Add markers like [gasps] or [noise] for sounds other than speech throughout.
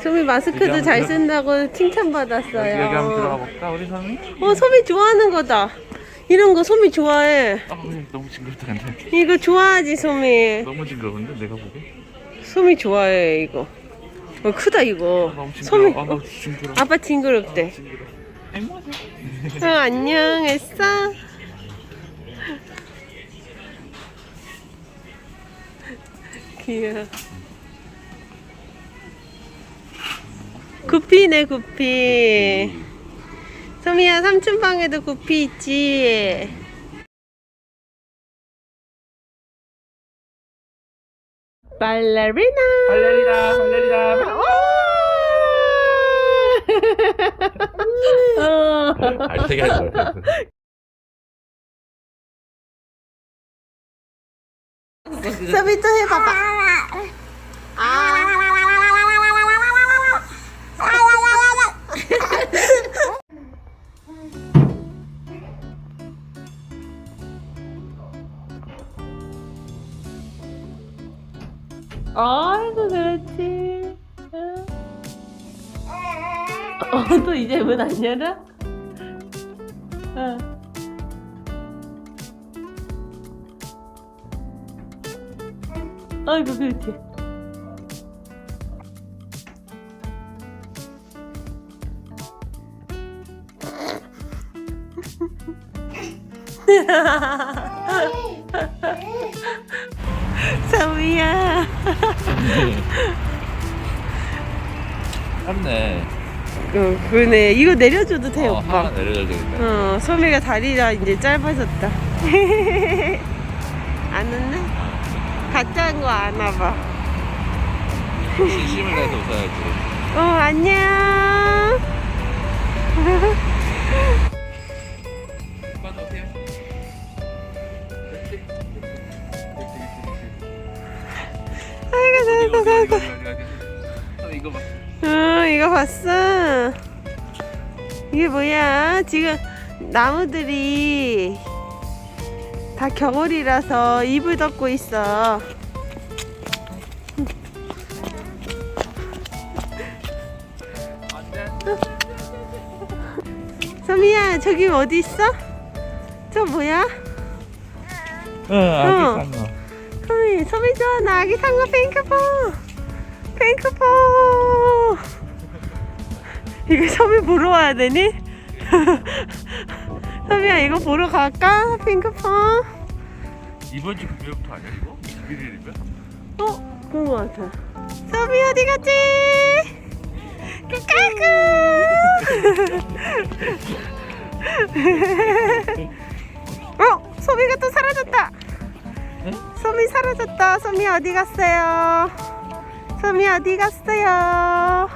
소미 마스크도 잘 한번 쓴다고 칭찬 여기, 여기 한번 들어가 받았어요. 볼까 우리 섬이? 어, 소미 좋아하는 거다. 이런 거 소미 좋아해. 아 너무 징그럽다 근데 이거 좋아하지, 소미. 너무 징그러운데 내가 보기 소미 좋아해, 이거. 어, 크다, 이거. 너무 징그러워 소미. 아 너무 징그러워 아빠 징그럽대. 징그러워 앵무새 어, 안녕, 했어? 귀여워. 구피네, 구피. 소미야, 삼촌 방에도 구피 있지? 발레리나! 발레리나 발레리나 어. 알되게 할 거야 소미 또 해봐봐. 아. 아이고 그렇지. 어, 또 이제 문 안 열어? 어. 아이고 그렇지. [laughs] [laughs] 사위야. 참네 어, 그러네. 이거 내려줘도 돼, 어, 오빠. 하나 내려줘야 되겠다 어, 소미가 다리가 이제 짧아졌다. [laughs] 안 웃네? 가짜인 거 아나 봐. 진심을 내서 웃어야지 어, 안녕. 지금 나무들이 다 겨울이라서 이불 덮고 있어. [laughs] 소미야, 저기 어디 있어? 저 뭐야? 응 어. 아기 상어 소미, 소미 좋아. 나 아기 상어 핑크퐁. 핑크퐁. [laughs] 이거 소미 보러 와야 되니? [laughs] 소미야, 이거 보러 갈까? 핑크퐁. 이번 주 금요일부터 아니야 이거? 21일이면? 어, 그런 거 같아. 소미 어디 갔지? 까까구. [laughs] 어, 소미가 또 사라졌다. 응? 소미 사라졌다. 소미 어디 갔어요? 소미 어디 갔어요?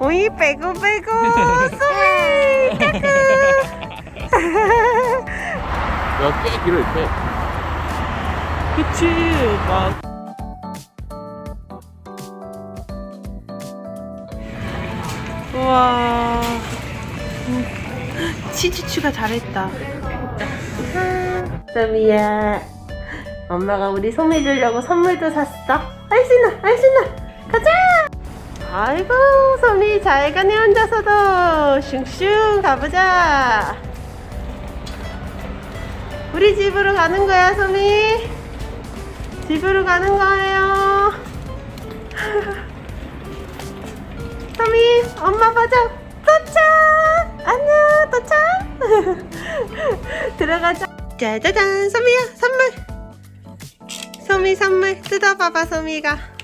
오이 빼고 빼고 소미 까꾸. 야꽤 길어 이렇게 그치, 막. 우와. 음, 치즈추가 잘했다. 소미야. 엄마가 우리 소미 주려고 선물도 샀어. 알신아, 가자! 아이고, 소미 잘 가네, 혼자서도. 슝슝 가보자. 우리 집으로 가는 거야, 소미. 집으로 가는 거예요. [laughs] 소미, 엄마 보자. 도착! 안녕, 도착! [laughs] 들어가자. 짜자잔, 소미야, 선물. 소미 선물 뜯어봐봐, 소미가.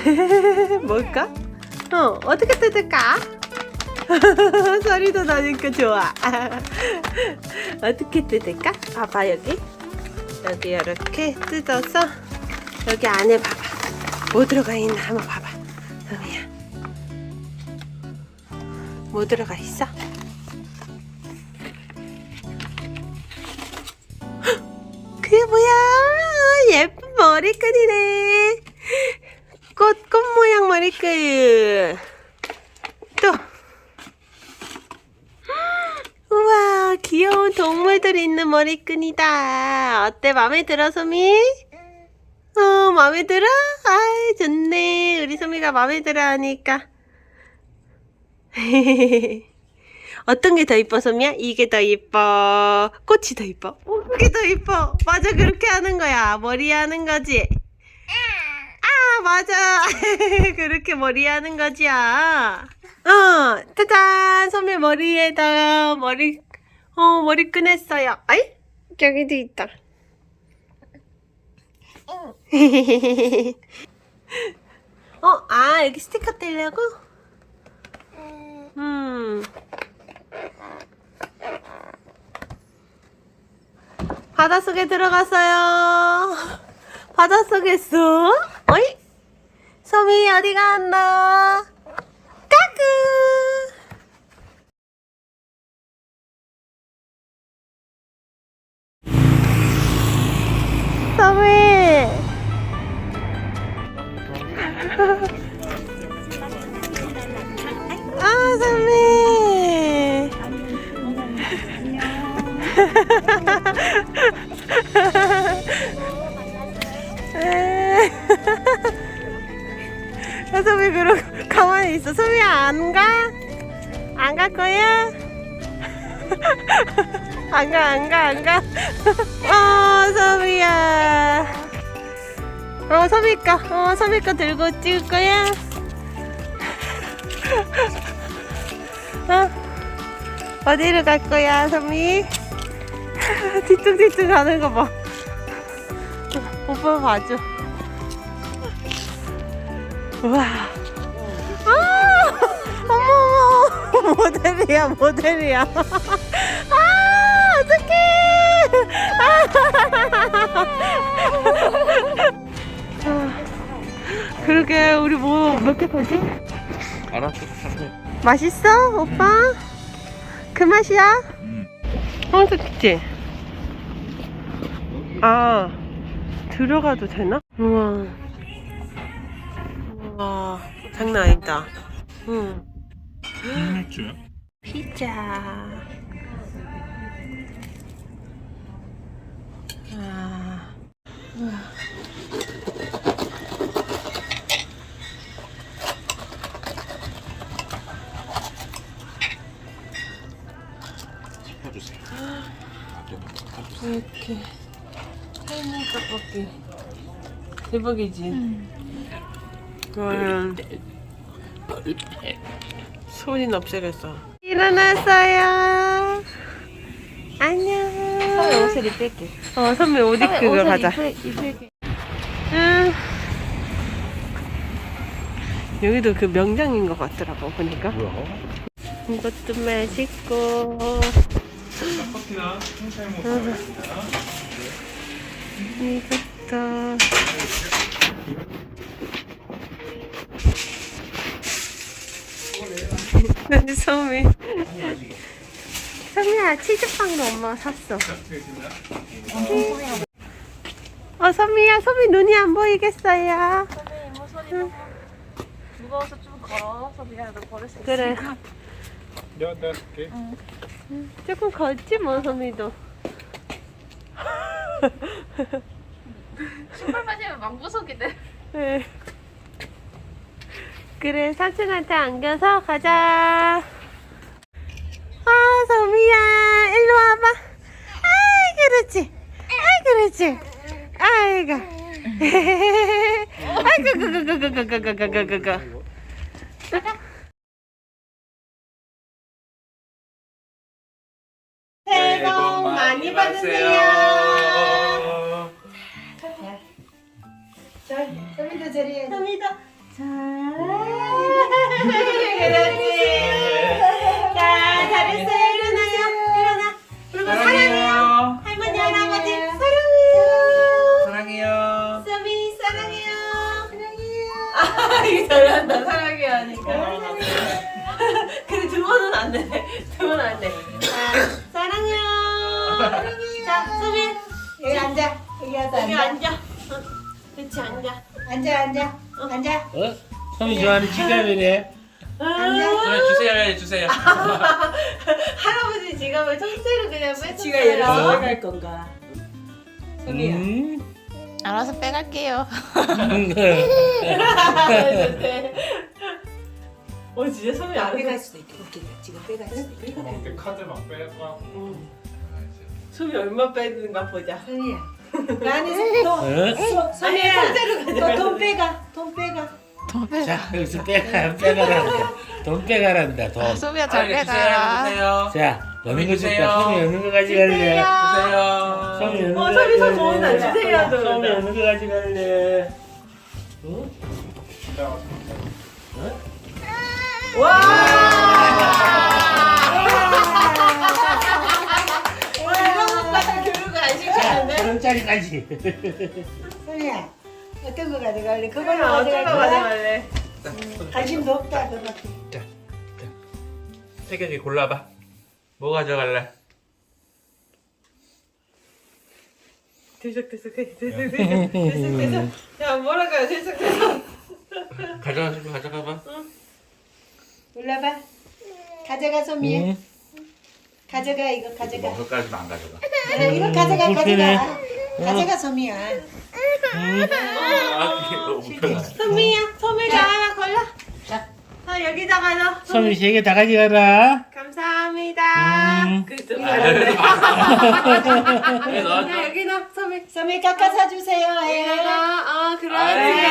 [laughs] 뭘까? 어, 어떻게 뜯을까? [laughs] 소리도 나니까 좋아. [laughs] 어떻게 뜯을까? 봐봐, 여기. 여기 이렇게 뜯어서 여기 안에 봐봐. 뭐 들어가 있나 한번 봐봐. 소미야. 뭐 들어가 있어? 헉, [gasps] 그게 뭐야? 예쁜 머리끈이네. 꽃, 꽃 모양 머리끈. 또. 우와, 귀여운 동물들 있는 머리끈이다. 어때, 마음에 들어, 소미? 어, 어, 마음에 들어? 아이, 좋네. 우리 소미가 마음에 들어 하니까. [laughs] 어떤 게 더 이뻐, 소미야? 이게 더 이뻐. 꽃이 더 이뻐. 어, 그게 더 이뻐. 맞아, 그렇게 하는 거야. 머리 하는 거지. 아, 맞아. [laughs] 그렇게 머리 하는 거지야. 어, 짜잔. 소미 머리에다 머리, 어, 머리 꺼냈어요. 아이? 저기도 있다. [laughs] 어, 아, 여기 스티커 떼려고? 음. 바닷속에 들어갔어요. 바닷속에 쏙? 어이? 소미 어디 갔나? 까끄! 소미! 아, 선미! 야, 소미, 그러고 가만히 있어. 소미, 안 가? 안 갈 거야? [laughs] 안 가, 안 가, 안 가? [laughs] 어, 소미야. 어, 소미 거, 어, 소미 거 들고 찍을 거야? [laughs] 어? 어디로 갈 거야, 소미? 뒤뚱뒤뚱 가는 거 봐. 오빠 봐줘. 우와. 아! 어머, 어머. [laughs] 모델이야, 모델이야. [laughs] 아, 어떡해. 아. 그러게, 우리 뭐, 몇 개 사지? 알았어. 사세. 맛있어, 오빠? 그 맛이야? 음. 황소 있지? 아, 들어가도 되나? 우와. 우와, 장난 아니다. 응. 흑맥주야? 피자. 아. 이렇게 할머니 떡볶이 대박이지. 그거는 소린 없애겠어. 일어났어요. 안녕. 옷을 입을게. 어 선배 옷 입고 가자. 입을게. 응. 여기도 그 명장인 것 같더라고 보니까. 뭐야? 이것도 맛있고. 커피나 청차에 응. 이것도. 난 소미. 소미야 치즈빵도 엄마 샀어. 어 소미야 소미 눈이 안 보이겠어요. 선생님 모서리 너무 무거워서 좀 걸어서 미안해 너 걸을 수 있어. 그래. 내가 내가 줄게. 조금 걷지 뭐 소미도. 신발만 신으면 망부석이 돼. 네. 그래 삼촌한테 안겨서 가자. 아 소미야 일로 와봐. 아이 그렇지. 아이 그렇지. 아이고. 아이고 그그그그그그그그그그. 새해 복 많이 받으세요. 소미도 저리 소미도 자 그렇지. 자 잘했어요 일어나요. 일어나. 그리고 사랑해요. 할머니 할아버지 사랑해요. 사랑해요. 소미 사랑해요. 사랑해요. 아 이게 잘한다. 사랑해요 하니까. 근데 두 번은 안 되네 두 번은 안돼. 사랑해요. 자 소미 여기 앉아. 여기 앉아. 여기 앉아. 앉아. 어, 그렇지 앉아. 앉아 앉아. 앉아. 어? 섬이 좋아하는 지갑이네. 아, 주세요, 주세요. [laughs] 할아버지 지갑을 통째로 그냥 뺏었어요. 지가 얘를 어디 갈 건가? 소미야. 음, 알아서 빼갈게요. [laughs] 어 진짜 소미 안 빼갈 수도 있고 웃기다. 지금 빼갈 수도 있고. 근데 카드만 빼고. 소미 얼마 빼는가 보자. 안에서 [laughs] 또 어? 소- 소미야. 너돈 빼가. 돈 빼가. 자, 여기서 빼가, 빼가란다. 돈 빼가란다, 돈. 소비야 잘 네, 빼가. 자, 어느 거 주세요. 줄까? 소미 어느 거 가져갈래? 주세요. 소미 어느 어, 거 소미 가져갈래? 손 모은다. 주세요, 도 소미 어느 거 가져갈래? 어? 자, 천 원짜리까지. 소미야. 어떤 거 가져갈래? 그걸로 어떤 거 가져갈래? 가져갈래? 관심도 없다 그거밖에. 태경이 골라봐. 뭐 가져갈래? 들썩들썩 해. 들썩들썩. 들썩들썩. 야 뭐랄까요 들썩들썩. 가져가, 좀 가져가봐. 올라봐. 가져가 소미야. 응? 가져가 이거 가져가. 먹을 까지는 안 가져가. 아, 이거 가져가 불편해. 가져가 소미야. 소미야, 소미가 하나 골라. 어, 아, 여기다가 넣. 소미 세개 다 가져가라. 감사합니다. 음. 그 네, 아, 여기 넣, 소미. 소미 깎아 사주세요. 여기 그렇지. 아, 네.